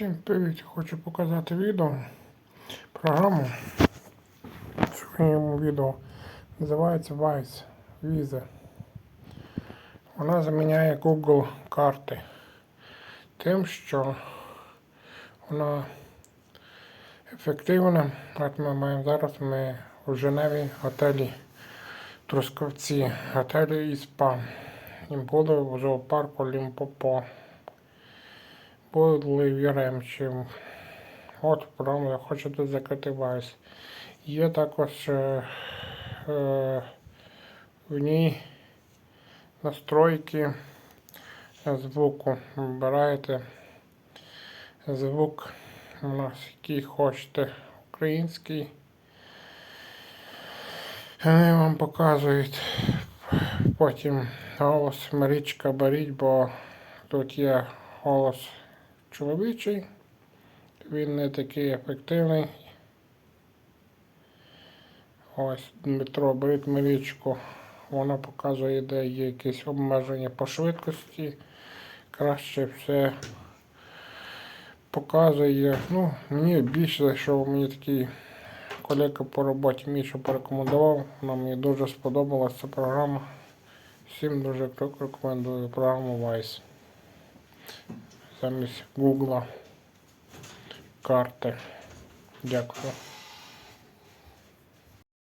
Всім привіт! Хочу показати відео. Програму. Сьогодні відео називається Vice Visa. Вона заміняє Google карти. Тим, що вона ефективна. От ми маємо зараз ми в Женеві готелі Трускавці, готелі і спа. І були в зоопарку Лімпопо були в Яремчі. От програму я хочу тут закрити вайс. Є також е, е, в ній настройки звуку. Вибираєте звук у нас, який хочете український. Вони вам показують потім голос Марічка беріть, бо тут є голос чоловічий. Він не такий ефективний. Ось Дмитро беріть Марічку. Вона показує, де є якісь обмеження по швидкості. Краще все показує. Ну, мені більше зайшов мені такий колега по роботі Міша порекомендував. Вона мені дуже сподобалася ця програма. Всім дуже рекомендую програму Vice. Замість Гугла карти. Дякую.